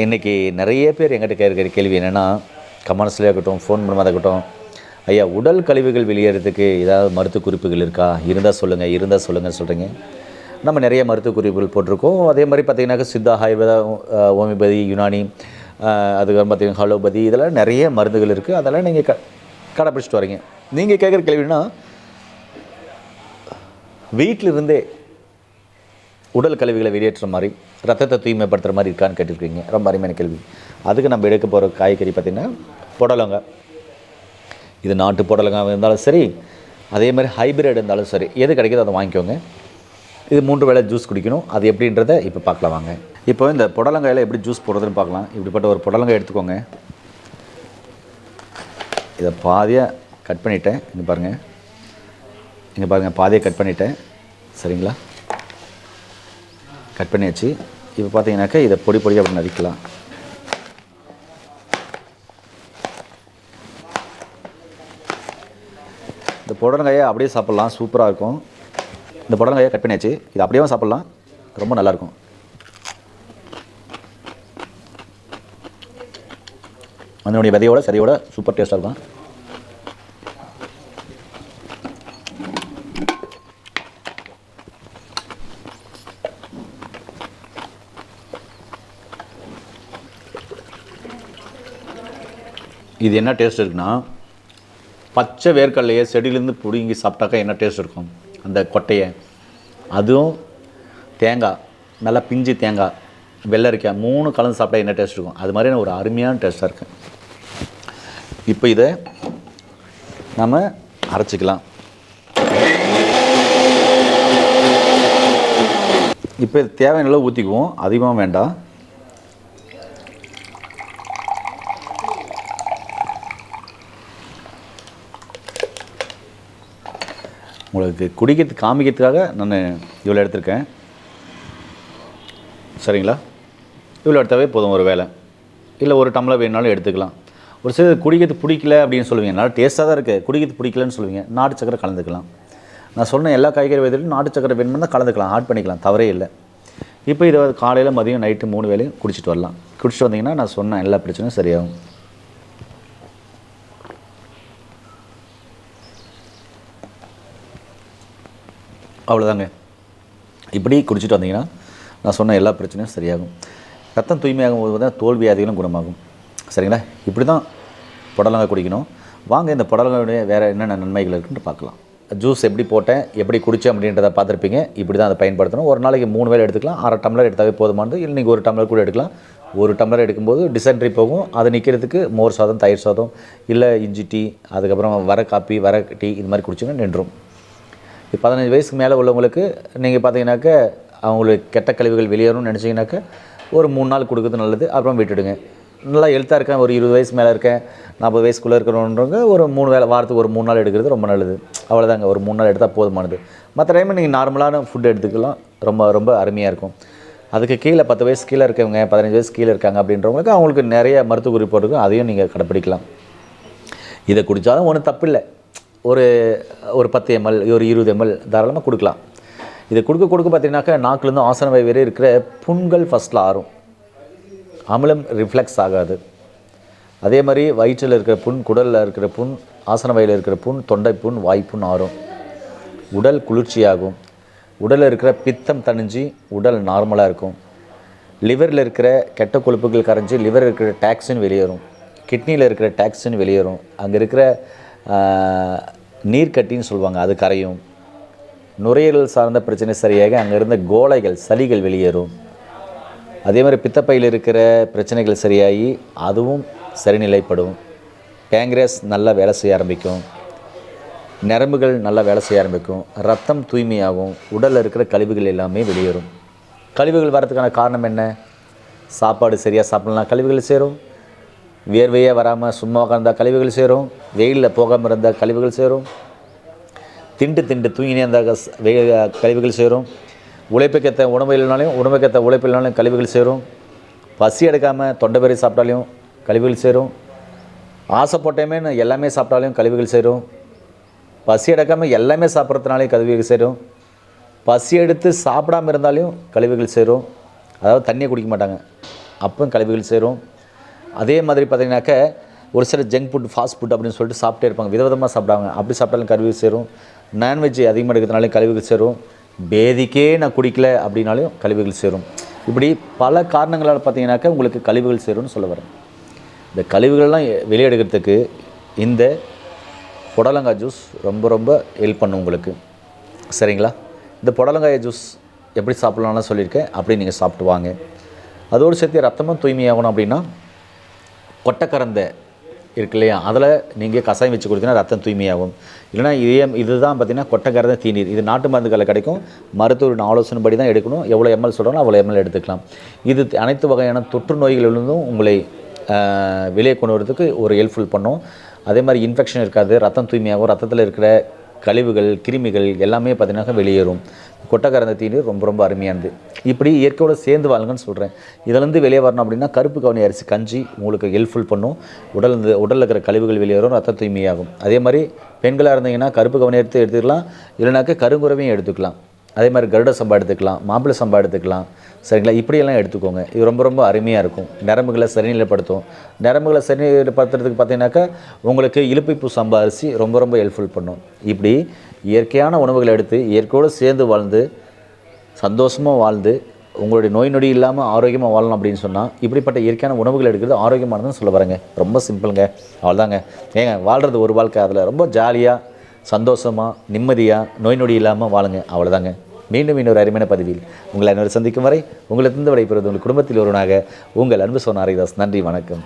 இன்றைக்கி நிறைய பேர் எங்கிட்ட கேட்குற கேள்வி என்னென்னா கமெண்ட்ஸ்லேயே இருக்கட்டும் ஃபோன் மூலமாக இருக்கட்டும் ஐயா உடல் கழிவுகள் வெளியேறதுக்கு ஏதாவது மருத்துவ குறிப்புகள் இருக்கா? இருந்தால் சொல்லுங்கள் இருந்தால் சொல்லுங்கள் சொல்கிறீங்க நம்ம நிறைய மருத்துவ குறிப்புகள் போட்டிருக்கோம். அதே மாதிரி பார்த்திங்கனாக்கா சித்தா ஆயுர்வேதா ஹோமியோபதி யுனானி அதுக்கப்புறம் பார்த்திங்கன்னா ஹலோபதி இதெல்லாம் நிறைய மருந்துகள் இருக்குது அதெல்லாம் நீங்கள் க கடைப்பிடிச்சிட்டு வரீங்க. நீங்கள் கேட்குற கேள்வின்னா வீட்டிலிருந்தே உடல் கழிவுகளை வெளியேற்றுற மாதிரி ரத்தத்தை தூய்மைப்படுத்துகிற மாதிரி இருக்கான்னு கேட்டிருக்கீங்க. ரொம்ப அருமையான கேள்வி. அதுக்கு நம்ம எடுக்க போகிற காய்கறி பார்த்திங்கன்னா புடலங்காய் இது நாட்டு புடலங்காய் இருந்தாலும் சரி அதே மாதிரி ஹைபிரிட் இருந்தாலும் சரி எது கிடைக்கிதோ அதை வாங்கிக்கோங்க. இது மூன்று வேளை ஜூஸ் குடிக்கணும். அது எப்படின்றத இப்போ பார்க்கலாம் வாங்க. இப்போ இந்த புடலங்காயில் எப்படி ஜூஸ் போடுறதுன்னு பார்க்கலாம். இப்படிப்பட்ட ஒரு புடலங்காய் எடுத்துக்கோங்க. இதை பாதியாக கட் பண்ணிட்டேன். இங்கே பாருங்கள் இங்கே பாருங்கள் பாதியாக கட் பண்ணிட்டேன். சரிங்களா? கட் பண்ணியாச்சு. இப்போ பார்த்தீங்கன்னாக்கா இதை பொடி பொடியாக அப்படி நறுக்கலாம் இந்த புடலங்காயை அப்படியே சாப்பிட்லாம். சூப்பராக இருக்கும். இந்த புடலங்காயை கட் பண்ணியாச்சு. இது அப்படியே சாப்பிட்லாம். ரொம்ப நல்லாயிருக்கும் அதனுடைய விதையோட சரியோட சூப்பர் டேஸ்ட்டாக இருக்கும். இது என்ன டேஸ்ட் இருக்குன்னா பச்சை வேர்க்கடலையை செடியிலேருந்து பிடுங்கி சாப்பிட்டாக்கா என்ன டேஸ்ட் இருக்கும்? அந்த கொட்டையை. அதுவும் தேங்காய் நல்லா பிஞ்சு தேங்காய் வெள்ளரிக்காய் மூணு கலந்து சாப்பிட்டா என்ன டேஸ்ட் இருக்கும்? அது மாதிரியான ஒரு அருமையான டேஸ்ட்டாக இருக்குது இப்போ இதை நம்ம அரைச்சிக்கலாம். இப்போ இது தேவையான அளவு ஊற்றிக்குவோம் அதிகமாக வேண்டாம். உங்களுக்கு குடிக்கிறது காமிக்கிறதுக்காக நான் இவ்வளோ எடுத்திருக்கேன். சரிங்களா? இவ்வளோ எடுத்தாவே போதும் ஒரு வேலை. இல்லை ஒரு டம்ளர் வேணுனாலும் எடுத்துக்கலாம். ஒரு சிலர் குடிக்கிறது பிடிக்கல அப்படின்னு சொல்லுவீங்க. நல்லா டேஸ்ட்டாக தான் இருக்குது குடிக்கிறது பிடிக்கலன்னு சொல்லுவீங்க. நாட்டு சக்கரை கலந்துக்கலாம். நான் சொன்ன எல்லா காய்கறி வயதிலும் நாட்டு சக்கரை வேணும்னா கலந்துக்கலாம். ஆட் பண்ணிக்கலாம். தவறே இல்லை. இப்போ இதை காலையில் மதியம் நைட்டு மூணு வேலையும் குடிச்சிட்டு வரலாம். குடிச்சிட்டு வந்தீங்கன்னா நான் சொன்ன எல்லா பிரச்சனையும் சரியாகும். அவ்வளோதாங்க இப்படி குடிச்சிட்டு வந்தீங்கன்னா நான் சொன்ன எல்லா பிரச்சனையும் சரியாகும். ரத்தம் தூய்மையாகும் போது தான் தோல்வியாதிகளும் குணமாகும். சரிங்களா? இப்படி தான் புடலங்காய் குடிக்கணும். வாங்க இந்த புடலங்காயுடைய வேறு என்னென்ன நன்மைகள் இருக்குன்னு பார்க்கலாம். ஜூஸ் எப்படி போட்டேன் எப்படி குடித்தேன் அப்படின்றத பார்த்துருப்பீங்க. இப்படி தான் அதை பயன்படுத்தணும். ஒரு நாளைக்கு மூணு வேளை எடுத்துக்கலாம். அரை டம்ளர் எடுத்தாவே போதுமானது. இல்லை நீங்கள் ஒரு டம்ளர் கூட எடுக்கலாம். ஒரு டம்ளர் எடுக்கும்போது டிசென்ட்ரி போகும். அது நிற்கிறதுக்கு மோர் சாதம் தயிர் சாதம் இல்லை இஞ்சி டீ அதுக்கப்புறம் வர காப்பி வர டீ இது மாதிரி குடிச்சிங்கன்னா நின்றும். பதினஞ்சு வயசுக்கு மேலே உள்ளவங்களுக்கு நீங்கள் பார்த்தீங்கன்னாக்க அவங்களுக்கு கெட்ட கழிவுகள் வெளியேறணும்னு நினச்சிங்கனாக்கா ஒரு மூணு நாள் கொடுக்குறது நல்லது. அப்புறம் விட்டுடுங்க. நல்லா எழுத்தாக இருக்கேன். ஒரு இருபது வயசு மேலே இருக்கேன். நாற்பது வயசுக்குள்ளே இருக்கிறவன்றவங்க ஒரு மூணு வேளை வாரத்துக்கு ஒரு மூணு நாள் எடுக்கிறது ரொம்ப நல்லது. அவ்வளோதாங்க ஒரு மூணு நாள் எடுத்தால் போதுமானது. மற்ற டைம் நீங்கள் நார்மலான ஃபுட் எடுத்துக்கலாம். ரொம்ப ரொம்ப அருமையாக இருக்கும். அதுக்கு கீழே பத்து வயசு கீழே இருக்கவங்க பதினஞ்சு வயசு கீழே இருக்காங்க அப்படின்றவங்களுக்கு அவங்களுக்கு நிறைய மருத்துவ குறிப்பு இருக்கும். அதையும் நீங்கள் கடைப்பிடிக்கலாம். இதை குடித்தாலும் ஒன்றும் தப்பில்லை. ஒரு ஒரு பத்து எம்எல் ஒரு இருபது எம்எல் தாராளமாக கொடுக்கலாம். இதை கொடுக்க கொடுக்க பார்த்தீங்கன்னாக்கா நாக்குலேருந்து ஆசன வாய் வரை இருக்கிற புண்கள் ஃபஸ்ட்டில் ஆறும். அமிலம் ரிஃப்ளெக்ஸ் ஆகாது. அதே மாதிரி வயிற்றில் இருக்கிற புண் குடலில் இருக்கிற புண் ஆசன வாயில் இருக்கிற புண் தொண்டை புண் வாய்ப்புண் ஆறும். உடல் குளிர்ச்சியாகும். உடலில் இருக்கிற பித்தம் தணிஞ்சு உடல் நார்மலாக இருக்கும். லிவரில் இருக்கிற கெட்ட கொழுப்புகள் கரைஞ்சி லிவர் இருக்கிற டாக்ஸின் வெளியேறும். கிட்னியில் இருக்கிற டாக்ஸின் வெளியேறும். அங்கே இருக்கிற நீர்க்கட்டின்னு சொல்லுவாங்க அது கரையும். நுரையீரல் சார்ந்த பிரச்சனை சரியாக அங்கே இருந்த கோளைகள் சளிகள் வெளியேறும். அதே மாதிரி பித்தப்பையில் இருக்கிற பிரச்சனைகள் சரியாகி அதுவும் சரிநிலைப்படும். பேங்க்ரஸ் நல்லா வேலை செய்ய ஆரம்பிக்கும். நரம்புகள் நல்லா வேலை செய்ய ஆரம்பிக்கும். ரத்தம் தூய்மையாகும். உடலில் இருக்கிற கழிவுகள் எல்லாமே வெளியேறும். கழிவுகள் வரதுக்கான காரணம் என்ன? சாப்பாடு சரியாக சாப்பிடலாம் கழிவுகள் சேரும். வியர்வையே வராமல் சும்மா உட்காந்தா கழிவுகள் சேரும். வெயிலில் போகாமல் இருந்தால் கழிவுகள் சேரும். திண்டு திண்டு தூங்கினே அந்த கழிவுகள் சேரும். உழைப்புக்கேற்ற உணவு இல்லைனாலையும் உணவுக்கேற்ற உழைப்பு இல்லைனாலும் கழிவுகள் சேரும். பசி எடுக்காமல் தொண்டை பெரிய சாப்பிட்டாலையும் கழிவுகள் சேரும். ஆசைப்பட்டேமே நான் எல்லாமே சாப்பிட்டாலையும் கழிவுகள் சேரும். பசி எடுக்காமல் எல்லாமே சாப்பிட்றதுனாலையும் கழிவுகள் சேரும். பசி எடுத்து சாப்பிடாம இருந்தாலையும் கழிவுகள் சேரும். அதாவது தண்ணியை குடிக்க மாட்டாங்க. அப்பவும் கழிவுகள் சேரும். அதே மாதிரி பார்த்தீங்கன்னாக்க ஒரு சில ஜங்க் ஃபுட் ஃபாஸ்ட் ஃபுட் அப்படின்னு சொல்லிட்டு சாப்பிட்டே இருப்பாங்க. விதவிதமாக சாப்பிடுவாங்க. அப்படி சாப்பிட்டாலும் கழிவு சேரும். நான்வெஜ் அதிகமாக எடுக்கிறதுனாலும் கழிவுகள் சேரும். பேதிக்கே நான் குடிக்கல அப்படின்னாலும் கழிவுகள் சேரும். இப்படி பல காரணங்களால் பார்த்தீங்கன்னாக்கா உங்களுக்கு கழிவுகள் சேரும்னு சொல்ல வரேன். இந்த கழிவுகள்லாம் எ- வெளியே எடுக்கிறதுக்கு இந்த புடலங்காய் ஜூஸ் ரொம்ப ரொம்ப ஹெல்ப் பண்ணும் உங்களுக்கு. சரிங்களா? இந்த புடலங்காய் ஜூஸ் எப்படி சாப்பிட்லாம்னு சொல்லியிருக்கேன். அப்படி நீங்கள் சாப்பிட்டு வாங்க. அதோடு சேர்த்து ரத்தமாக தூய்மையாகணும் அப்படின்னா கொட்டைக்கரந்தை இருக்கு இல்லையா அதில் நீங்கள் கசாயம் வச்சு கொடுத்தீங்கன்னா ரத்தம் தூய்மையாகும். இல்லைனா இதே இதுதான் பார்த்தீங்கன்னா கொட்டைக்கரந்தை தீநீர். இது நாட்டு மருந்துகளில் கிடைக்கும். மருத்துவரின் ஆலோசனைப்படி தான் எடுக்கணும். எவ்வளோ எம்எல் சொல்கிறாங்களோ அவ்வளோ எம்எல் எடுத்துக்கலாம். இது அனைத்து வகையான தொற்று நோய்களிலிருந்தும் உங்களை விலையை வெளியே கொண்டு வரதுக்கு ஒரு ஹெல்ப்ஃபுல் பண்ணும். அதே மாதிரி இன்ஃபெக்ஷன் இருக்காது ரத்தம் தூய்மையாகும். ரத்தத்தில் இருக்கிற கழிவுகள் கிருமிகள் எல்லாமே பார்த்தீங்கன்னா வெளியேறும். கொட்டக்கரந்த தீநீர் ரொம்ப ரொம்ப அருமையானது. இப்படி இயற்கையோடு சேர்ந்து வாழுங்கன்னு சொல்கிறேன் இதுலேருந்து வெளியே வரணும் அப்படின்னா கருப்பு கவனி அரிசி கஞ்சி உங்களுக்கு ஹெல்ப்ஃபுல் பண்ணும். உடல் இந்த உடலில் இருக்கிற கழிவுகள் வெளியேறும் ரத்த தூய்மையாகும். அதே மாதிரி பெண்களாக இருந்தீங்கன்னா கருப்பு கவனி எடுத்து எடுத்துக்கலாம். இல்லைனாக்கா கருங்குறவையும் எடுத்துக்கலாம். அதே மாதிரி கருட சம்பா எடுத்துக்கலாம் மாப்பிள்ளை சம்பா எடுத்துக்கலாம். சரிங்களா? இப்படியெல்லாம் எடுத்துக்கோங்க. இது ரொம்ப ரொம்ப அருமையாக இருக்கும். நரம்புகளை சரிநிலைப்படுத்தும். நரம்புகளை சரிநிலைப்படுத்துறதுக்கு பார்த்தீங்கன்னாக்கா உங்களுக்கு இழுப்பிப்பு சம்பா அரிசி ரொம்ப ரொம்ப ஹெல்ப்ஃபுல் பண்ணும். இப்படி இயற்கையான உணவுகளை எடுத்து இயற்கையோடு சேர்ந்து வாழ்ந்து சந்தோஷமாக வாழ்ந்து உங்களுடைய நோய் நொடி இல்லாமல் ஆரோக்கியமாக வாழணும் அப்படின்னு சொன்னால் இப்படிப்பட்ட இயற்கையான உணவுகள் எடுக்கிறது ஆரோக்கியமானதுன்னு சொல்ல வரேங்க. ரொம்ப சிம்பிளுங்க அவ்வளோதாங்க ஏங்க வாழ்கிறது ஒரு வாழ்க்கை. அதில் ரொம்ப ஜாலியாக சந்தோஷமாக நிம்மதியாக நோய் நொடி இல்லாமல் வாழுங்க. அவ்வளோதாங்க மீண்டும் இன்னொரு அருமையான பதிவில் உங்களை அனைவரும் சந்திக்கும் வரை உங்களிடத்திலிருந்து விடைபெறுவது உங்கள் குடும்பத்தில் ஒருவனாக உங்கள் அன்பு சொன்ன ஹரிதாஸ். நன்றி வணக்கம்.